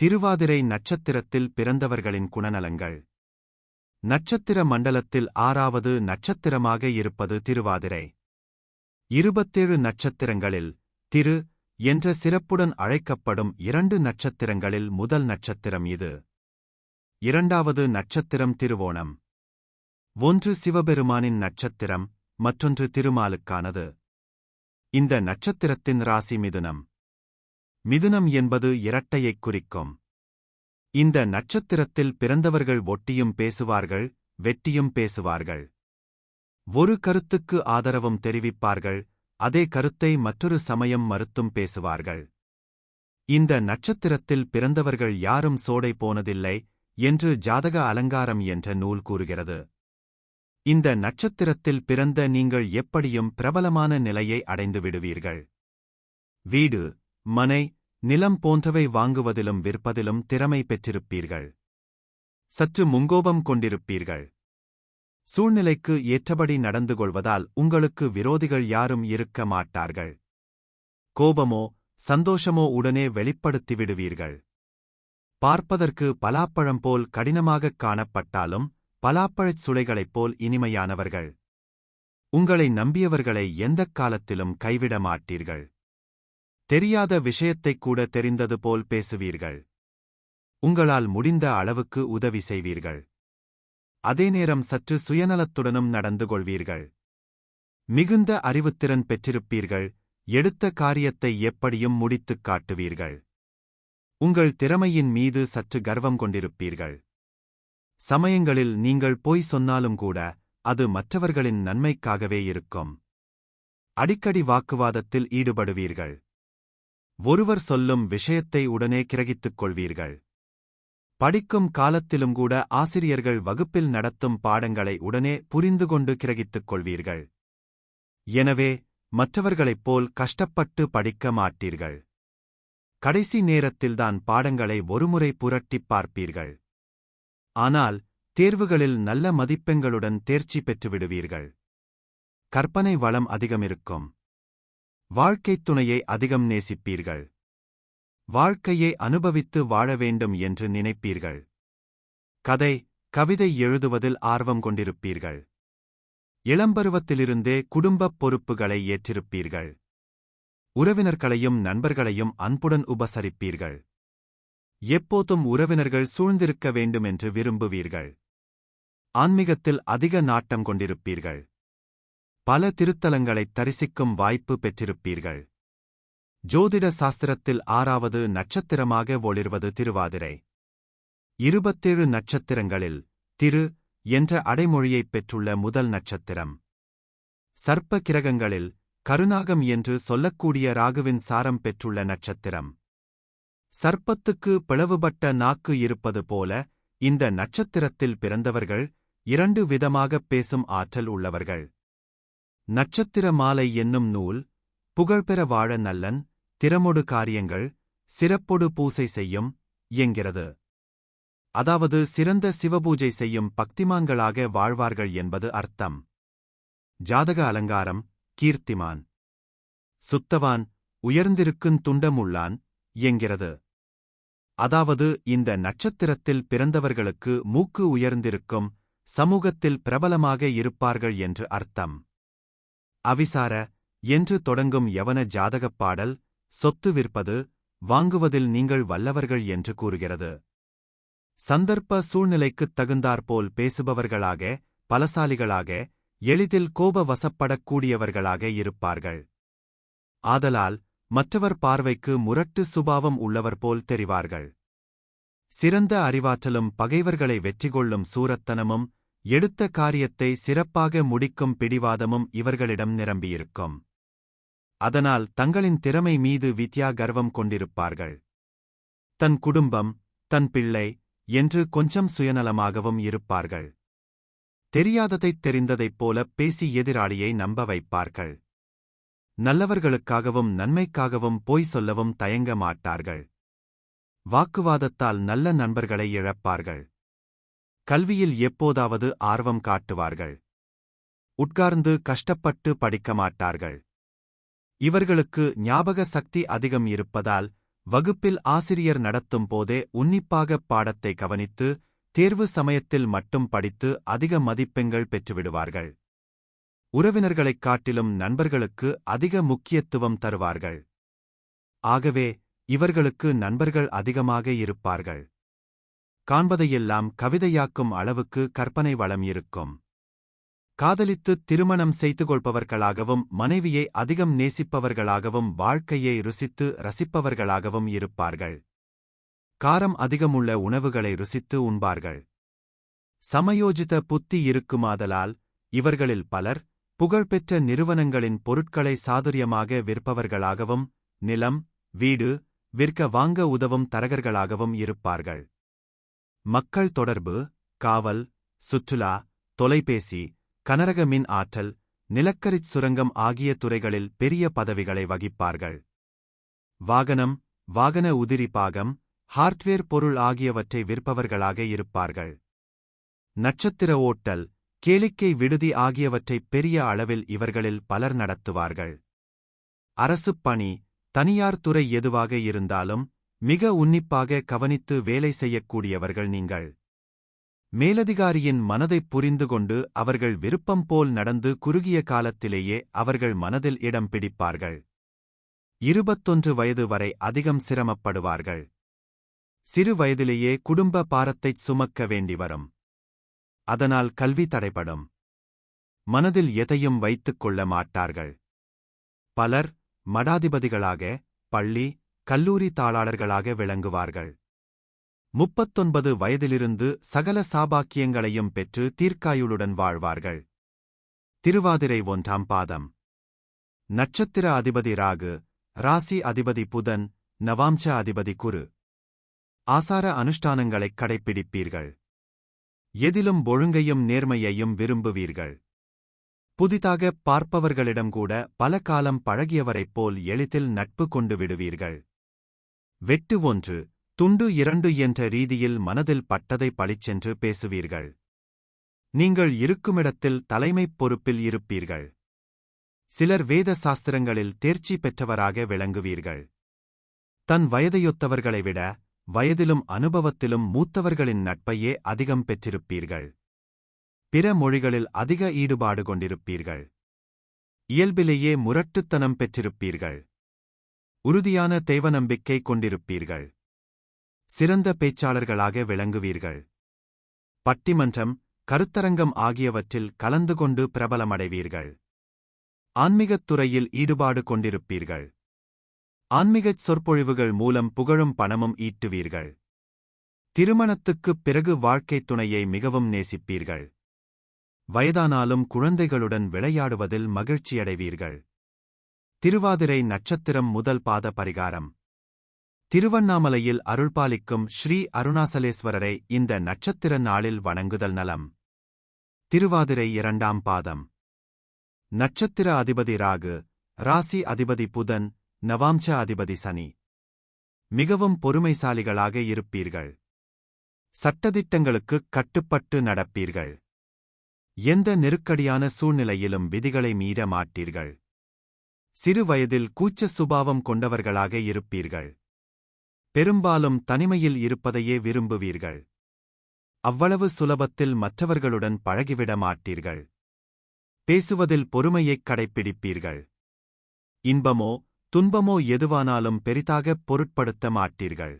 திருவாதிரை நட்சத்திரத்தில் பிறந்தவர்களின் குணநலங்கள் நட்சத்திர மண்டலத்தில் ஆறாவது நட்சத்திரமாக இருப்பது திருவாதிரை. இருபத்தேழு நட்சத்திரங்களில் திரு என்ற சிறப்புடன் அழைக்கப்படும் இரண்டு நட்சத்திரங்களில் முதல் நட்சத்திரம் இது. இரண்டாவது நட்சத்திரம் திருவோணம். ஒன்று சிவபெருமானின் நட்சத்திரம் மற்றொன்று திருமாலுக்கானது. இந்த நட்சத்திரத்தின் ராசி மிதுனம். மிதுனம் என்பது இரட்டையைக் குறிக்கும். இந்த நட்சத்திரத்தில் பிறந்தவர்கள் ஒட்டியும் பேசுவார்கள் வெட்டியும் பேசுவார்கள். ஒரு கருத்துக்கு ஆதரவும் தெரிவிப்பார்கள் அதே கருத்தை மற்றொரு சமயம் மறுத்தும் பேசுவார்கள். இந்த நட்சத்திரத்தில் பிறந்தவர்கள் யாரும் சோடை போனதில்லை என்று ஜாதக அலங்காரம் என்ற நூல் கூறுகிறது. இந்த நட்சத்திரத்தில் பிறந்த நீங்கள் எப்படியும் பிரபலமான நிலையை அடைந்து விடுவீர்கள் வீடு மனை நிலம் போன்றவை வாங்குவதிலும் விற்பதிலும் திறமை பெற்றிருப்பீர்கள். சற்று முங்கோபம் கொண்டிருப்பீர்கள். சூழ்நிலைக்கு ஏற்றபடி நடந்து கொள்வதால் உங்களுக்கு விரோதிகள் யாரும் இருக்க மாட்டார்கள். கோபமோ சந்தோஷமோ உடனே வெளிப்படுத்தி விடுவீர்கள் பார்ப்பதற்கு பலாப்பழம் போல் கடினமாகக் காணப்பட்டாலும் பலாப்பழச் சுளைகளைப் போல் இனிமையானவர்கள். உங்களை நம்பியவர்களை எந்தக் காலத்திலும் கைவிட மாட்டீர்கள் தெரியாத விஷயத்தைக் கூட தெரிந்தது போல் பேசுவீர்கள். உங்களால் முடிந்த அளவுக்கு உதவி செய்வீர்கள். அதே நேரம் சற்று சுயநலத்துடனும் நடந்து கொள்வீர்கள். மிகுந்த அறிவுத்திறன் பெற்றிருப்பீர்கள். எடுத்த காரியத்தை எப்படியும் முடித்துக் காட்டுவீர்கள். உங்கள் திறமையின் மீது சற்று கர்வம் கொண்டிருப்பீர்கள். சமயங்களில் நீங்கள் பொய் சொன்னாலும் கூட அது மற்றவர்களின் நன்மைக்காகவே இருக்கும். அடிக்கடி வாக்குவாதத்தில் ஈடுபடுவீர்கள். ஒருவர் சொல்லும் விஷயத்தை உடனே கிரகித்துக் கொள்வீர்கள். படிக்கும் காலத்திலும் கூட ஆசிரியர்கள் வகுப்பில் நடத்தும் பாடங்களை உடனே புரிந்து கொண்டு கிரகித்துக் கொள்வீர்கள். எனவே மற்றவர்களைப் போல் கஷ்டப்பட்டு படிக்க மாட்டீர்கள். கடைசி நேரத்தில்தான் பாடங்களை ஒருமுறை புரட்டிப் பார்ப்பீர்கள். ஆனால் தேர்வுகளில் நல்ல மதிப்பெண்களுடன் தேர்ச்சி பெற்றுவிடுவீர்கள். கற்பனை வளம் அதிகமிருக்கும். வாழ்க்கைத் துணையை அதிகம் நேசிப்பீர்கள். வாழ்க்கையை அனுபவித்து வாழ வேண்டும் என்று நினைப்பீர்கள். கதை கவிதை எழுதுவதில் ஆர்வம் கொண்டிருப்பீர்கள். இளம்பருவத்திலிருந்தே குடும்பப் பொறுப்புகளை ஏற்றிருப்பீர்கள். உறவினர்களையும் நண்பர்களையும் அன்புடன் உபசரிப்பீர்கள். எப்போதும் உறவினர்கள் சூழ்ந்திருக்க வேண்டுமென்று விரும்புவீர்கள். ஆன்மீகத்தில் அதிக நாட்டம் கொண்டிருப்பீர்கள். பல திருத்தலங்களைத் தரிசிக்கும் வாய்ப்பு பெற்றிருப்பீர்கள். ஜோதிட சாஸ்திரத்தில் ஆறாவது நட்சத்திரமாக ஒளிர்வது திருவாதிரை. இருபத்தேழு நட்சத்திரங்களில் திரு என்ற அடைமொழியைப் பெற்றுள்ள முதல் நட்சத்திரம். சர்ப்ப கிரகங்களில் கருநாகம் என்று சொல்லக்கூடிய ராகுவின் சாரம் பெற்றுள்ள நட்சத்திரம். சர்ப்பத்துக்கு பிளவுபட்ட நாக்கு இருப்பது போல இந்த நட்சத்திரத்தில் பிறந்தவர்கள் இரண்டு விதமாகப் பேசும் ஆற்றல் உள்ளவர்கள். நட்சத்திர மாலை என்னும் நூல் புகழ்பெற வாழ நல்லன் திறமொடு காரியங்கள் சிறப்பொடு பூசை செய்யும் என்கிறது. அதாவது சிறந்த சிவபூஜை செய்யும் பக்திமான்களாக வாழ்வார்கள் என்பது அர்த்தம். ஜாதக அலங்காரம் கீர்த்திமான். சுத்தவான் உயர்ந்திருக்கும் துண்டமுள்ளான் என்கிறது. அதாவது இந்த நட்சத்திரத்தில் பிறந்தவர்களுக்கு மூக்கு உயர்ந்திருக்கும் சமூகத்தில் பிரபலமாக இருப்பார்கள் என்று அர்த்தம். அவிசார என்று தொடங்கும் யவன ஜாதகப் பாடல் சொத்து விற்பது வாங்குவதில் நீங்கள் வல்லவர்கள் என்று கூறுகிறது. சந்தர்ப்ப சூழ்நிலைக்குத் தகுந்தாற்போல் பேசுபவர்களாக பலசாலிகளாக எளிதில் கோப வசப்படக்கூடியவர்களாக இருப்பார்கள். ஆதலால் மற்றவர் பார்வைக்கு முரட்டு சுபாவம் உள்ளவர் போல் தெரிவார்கள். சிறந்த அறிவாற்றலும் பகைவர்களை வெற்றி கொள்ளும் சூரத்தனமும் எடுத்த காரியத்தை சிறப்பாக முடிக்கும் பிடிவாதமும் இவர்களிடம் நிரம்பியிருக்கும். அதனால் தங்களின் திறமை மீது வித்யா கர்வம் கொண்டிருப்பார்கள். தன் குடும்பம் தன் பிள்ளை என்று கொஞ்சம் சுயநலமாகவும் இருப்பார்கள். தெரியாததைத் தெரிந்ததைப் போல பேசி எதிராளியை நம்ப வைப்பார்கள். நல்லவர்களுக்காகவும் நன்மைக்காகவும் பொய் சொல்லவும் தயங்க மாட்டார்கள். வாக்குவாதத்தால் நல்ல நண்பர்களை இழப்பார்கள். கல்வியில் எப்போதாவது ஆர்வம் காட்டுவார்கள்? உட்கார்ந்து கஷ்டப்பட்டு படிக்க மாட்டார்கள். இவர்களுக்கு ஞாபக சக்தி அதிகம் இருப்பதால் வகுப்பில் ஆசிரியர் நடத்தும் போதே உன்னிப்பாகப் பாடத்தை கவனித்து தேர்வு சமயத்தில் மட்டும் படித்து அதிக மதிப்பெண்கள் பெற்றுவிடுவார்கள். உறவினர்களைக் காட்டிலும் நண்பர்களுக்கு அதிக முக்கியத்துவம் தருவார்கள். ஆகவே இவர்களுக்கு நண்பர்கள் அதிகமாக இருப்பார்கள். காண்பதையெல்லாம் கவிதையாக்கும் அளவுக்கு கற்பனை வளம் இருக்கும். காதலித்து திருமணம் செய்து கொள்பவர்களாகவும் மனைவியை அதிகம் நேசிப்பவர்களாகவும் வாழ்க்கையை ருசித்து ரசிப்பவர்களாகவும் இருப்பார்கள். காரம் அதிகமுள்ள உணவுகளை ருசித்து உண்பார்கள். சமயோஜித புத்தி இருக்குமாதலால் இவர்களில் பலர் புகழ்பெற்ற நிறுவனங்களின் பொருட்களை சாதுரியமாக விற்பவர்களாகவும் நிலம் வீடு விற்க வாங்க உதவும் தரகர்களாகவும் இருப்பார்கள். மக்கள் தொடர்பு காவல் சுற்றுலா தொலைபேசி கனரக மின் ஆற்றல் நிலக்கரிச் சுரங்கம் ஆகிய துறைகளில் பெரிய பதவிகளை வகிப்பார்கள். வாகனம் வாகன உதிரி பாகம் ஹார்ட்வேர் பொருள் ஆகியவற்றை விற்பவர்களாக இருப்பார்கள். நட்சத்திர ஓட்டல் கேளிக்கை விடுதி ஆகியவற்றை பெரிய அளவில் இவர்களில் பலர் நடத்துவார்கள். அரசுப் பணி தனியார் துறை எதுவாக இருந்தாலும் மிக உன்னிப்பாக கவனித்து வேலை செய்யக்கூடியவர்கள் நீங்கள். மேலதிகாரியின் மனதைப் புரிந்து கொண்டு அவர்கள் விருப்பம் போல் நடந்து குறுகிய காலத்திலேயே அவர்கள் மனதில் இடம் பிடிப்பார்கள். இருபத்தொன்று வயது வரை அதிகம் சிரமப்படுவார்கள். சிறு வயதிலேயே குடும்ப பாரத்தைச் சுமக்க வேண்டி வரும். அதனால் கல்வி தடைபடும். மனதில் எதையும் வைத்துக் கொள்ள மாட்டார்கள். பலர் மடாதிபதிகளாக பள்ளி கல்லூரி தாளாளர்களாக விளங்குவார்கள். முப்பத்தொன்பது வயதிலிருந்து சகல சாபாக்கியங்களையும் பெற்று தீர்க்காயுளுடன் வாழ்வார்கள். திருவாதிரை ஒன்றாம் பாதம். நட்சத்திர அதிபதி ராகு ராசி அதிபதி புதன் நவாம்ச அதிபதி குரு. ஆசார அனுஷ்டானங்களைக் கடைப்பிடிப்பீர்கள். எதிலும் ஒழுங்கையும் நேர்மையையும் விரும்புவீர்கள். புதிதாக பார்ப்பவர்களிடம் கூட பல காலம் பழகியவரைப் போல் எளிதில் நட்பு கொண்டு விடுவீர்கள். வெட்டு ஒன்று துண்டு இரண்டு என்ற ரீதியில் மனதில் பட்டதை பழிச்சென்று பேசுவீர்கள். நீங்கள் இருக்குமிடத்தில் தலைமைப் பொறுப்பில் இருப்பீர்கள். சிலர் வேத சாஸ்திரங்களில் தேர்ச்சி பெற்றவராக விளங்குவீர்கள். தன் வயதையொத்தவர்களை விட வயதிலும் அனுபவத்திலும் மூத்தவர்களின் நட்பையே அதிகம் பெற்றிருப்பீர்கள். பிற மொழிகளில் அதிக ஈடுபாடு கொண்டிருப்பீர்கள். இயல்பிலேயே முரட்டுத்தனம் பெற்றிருப்பீர்கள். உறுதியான தெய்வநம்பிக்கை கொண்டிருப்பீர்கள். சிறந்த பேச்சாளர்களாக விளங்குவீர்கள். பட்டிமன்றம் கருத்தரங்கம் ஆகியவற்றில் கலந்து கொண்டு பிரபலமடைவீர்கள். ஆன்மீகத் துறையில் ஈடுபாடு கொண்டிருப்பீர்கள். ஆன்மீகச் சொற்பொழிவுகள் மூலம் புகழும் பணமும் ஈட்டுவீர்கள். திருமணத்துக்குப் பிறகு வாழ்க்கைத் துணையை மிகவும் நேசிப்பீர்கள். வயதானாலும் குழந்தைகளுடன் விளையாடுவதில் மகிழ்ச்சியடைவீர்கள். திருவாதிரை நட்சத்திரம் முதல் பாத பரிகாரம். திருவண்ணாமலையில் அருள்பாலிக்கும் ஸ்ரீ அருணாசலேஸ்வரரை இந்த நட்சத்திர நாளில் வணங்குதல் நலம். திருவாதிரை இரண்டாம் பாதம். நட்சத்திர அதிபதி ராகு ராசி அதிபதி புதன் நவாம்ச அதிபதி சனி. மிகவும் பொறுமைசாலிகளாக இருப்பீர்கள். சட்டதிட்டங்களுக்குக் கட்டுப்பட்டு நடப்பீர்கள். எந்த நெருக்கடியான சூழ்நிலையிலும் விதிகளை மீற மாட்டீர்கள். சிறு வயதில் கூச்ச சுபாவம் கொண்டவர்களாக இருப்பீர்கள். பெரும்பாலும் தனிமையில் இருப்பதையே விரும்புவீர்கள். அவ்வளவு சுலபத்தில் மற்றவர்களுடன் பழகிவிட மாட்டீர்கள். பேசுவதில் பொறுமையைக் கடைப்பிடிப்பீர்கள். இன்பமோ துன்பமோ எதுவானாலும் பெரிதாகப் பொருட்படுத்த மாட்டீர்கள்.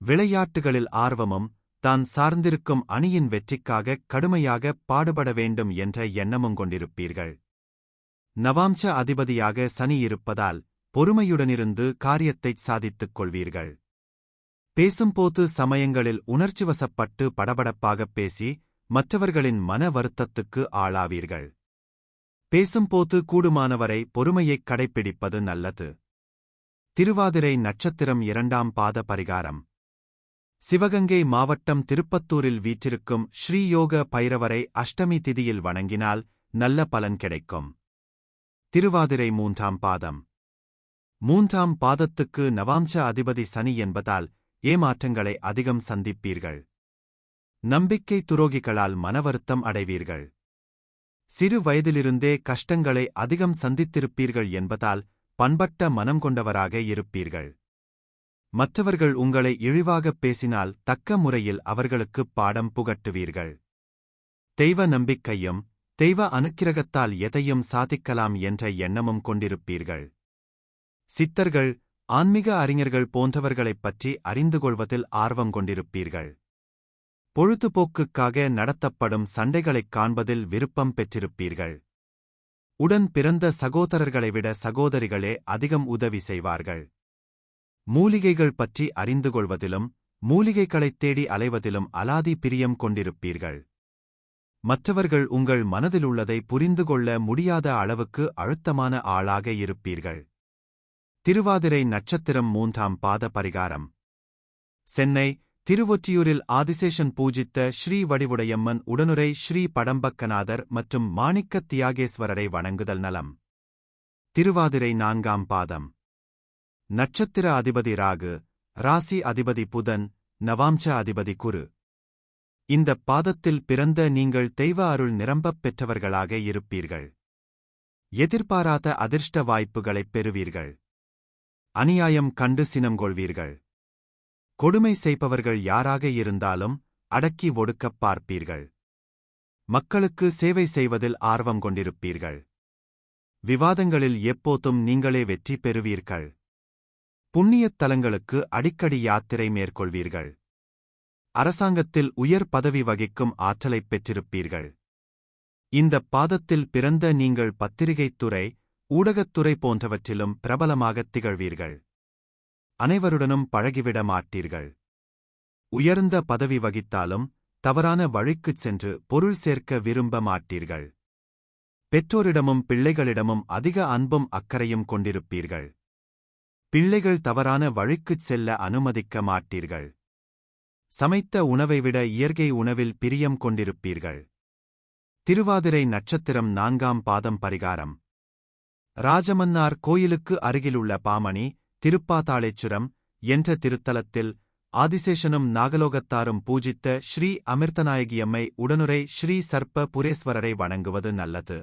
விளையாட்டுகளில் ஆர்வமும் தான் சார்ந்திருக்கும் அணியின் வெற்றிக்காக கடுமையாக பாடுபட வேண்டும் என்ற எண்ணமும் கொண்டிருப்பீர்கள். நவாம்ச அதிபதியாக சனி இருப்பதால் பொறுமையுடனிருந்து காரியத்தைச் சாதித்துக் கொள்வீர்கள். பேசும்போது சமயங்களில் உணர்ச்சிவசப்பட்டு படபடப்பாகப் பேசி மற்றவர்களின் மன வருத்தத்துக்கு ஆளாவீர்கள். பேசும்போது கூடுமானவரை பொறுமையைக் கடைப்பிடிப்பது நல்லது. திருவாதிரை நட்சத்திரம் இரண்டாம் பாத பரிகாரம். சிவகங்கை மாவட்டம் திருப்பத்தூரில் வீற்றிருக்கும் ஸ்ரீயோக பைரவரை அஷ்டமி திதியில் வணங்கினால் நல்ல பலன் கிடைக்கும். திருவாதிரை மூன்றாம் பாதம். மூன்றாம் பாதத்துக்கு நவாம்ச அதிபதி சனி என்பதால் ஏமாற்றங்களை அதிகம் சந்திப்பீர்கள். நம்பிக்கை துரோகிகளால் மனவருத்தம் அடைவீர்கள். சிறு வயதிலிருந்தே கஷ்டங்களை அதிகம் சந்தித்திருப்பீர்கள் என்பதால் பண்பட்ட மனம் கொண்டவராக இருப்பீர்கள். மற்றவர்கள் உங்களை இழிவாகப் பேசினால் தக்க முறையில் அவர்களுக்குப் பாடம் புகட்டுவீர்கள். தெய்வ நம்பிக்கையும் தெய்வ அனுக்கிரகத்தால் எதையும் சாதிக்கலாம் என்ற எண்ணமும் கொண்டிருப்பீர்கள். சித்தர்கள் ஆன்மீக அறிஞர்கள் போன்றவர்களைப் பற்றி அறிந்து கொள்வதில் ஆர்வம் கொண்டிருப்பீர்கள். பொழுதுபோக்குக்காக நடத்தப்படும் சண்டைகளைக் காண்பதில் விருப்பம் பெற்றிருப்பீர்கள். உடன் பிறந்த சகோதரர்களை விட சகோதரிகளே அதிகம் உதவி செய்வார்கள். மூலிகைகள் பற்றி அறிந்து கொள்வதிலும் மூலிகைகளைத் தேடி அலைவதிலும் அலாதி பிரியம் கொண்டிருப்பீர்கள். மற்றவர்கள் உங்கள் மனதிலுள்ளதை புரிந்து கொள்ள முடியாத அளவுக்கு அழுத்தமான ஆளாக இருப்பீர்கள். திருவாதிரை நட்சத்திரம் மூன்றாம் பாத பரிகாரம் சென்னை திருவொற்றியூரில் ஆதிசேஷன் பூஜித்த ஸ்ரீ வடிவுடையம்மன் உடனுரை ஸ்ரீ படம்பக்கநாதர் மற்றும் மாணிக்க தியாகேஸ்வரரை வணங்குதல் நலம். திருவாதிரை நான்காம் பாதம். நட்சத்திர அதிபதி ராகு ராசி அதிபதி புதன் நவாம்ச அதிபதி குரு. இந்தப் பாதத்தில் பிறந்த நீங்கள் தெய்வ அருள் நிரம்பப் பெற்றவர்களாக இருப்பீர்கள். எதிர்பாராத அதிர்ஷ்ட வாய்ப்புகளைப் பெறுவீர்கள். அநியாயம் கண்டு சினங்கொள்வீர்கள். கொடுமை செய்பவர்கள் யாராக இருந்தாலும் அடக்கி ஒடுக்கப் பார்ப்பீர்கள். மக்களுக்கு சேவை செய்வதில் ஆர்வம் கொண்டிருப்பீர்கள். விவாதங்களில் எப்போதும் நீங்களே வெற்றி பெறுவீர்கள். புண்ணியத் தலங்களுக்கு அடிக்கடி யாத்திரை மேற்கொள்வீர்கள். அரசாங்கத்தில் உயர் பதவி வகிக்கும் ஆற்றலைப் பெற்றிருப்பீர்கள். இந்தப் பாதத்தில் பிறந்த நீங்கள் பத்திரிகைத் துறை ஊடகத்துறை போன்றவற்றிலும் பிரபலமாகத் திகழ்வீர்கள். அனைவருடனும் பழகிவிட மாட்டீர்கள். உயர்ந்த பதவி வகித்தாலும் தவறான வழிக்குச் சென்று பொருள் சேர்க்க விரும்ப மாட்டீர்கள். பெற்றோரிடமும் பிள்ளைகளிடமும் அதிக அன்பும் அக்கறையும் கொண்டிருப்பீர்கள். பிள்ளைகள் தவறான வழிக்குச் செல்ல அனுமதிக்க மாட்டீர்கள். சமைத்த உணவை விட இயற்கை உணவில் பிரியம் கொண்டிருப்பீர்கள். திருவாதிரை நட்சத்திரம் நான்காம் பாதம் பரிகாரம். ராஜமன்னார் கோயிலுக்கு அருகிலுள்ள பாமணி திருப்பாதாளேச்சுரம் என்ற திருத்தலத்தில் ஆதிசேஷனும் நாகலோகத்தாரும் பூஜித்த ஸ்ரீ அமிர்தநாயகியம்மை உடனுரை ஸ்ரீ சர்ப்ப புரேஸ்வரரை வணங்குவது நல்லது.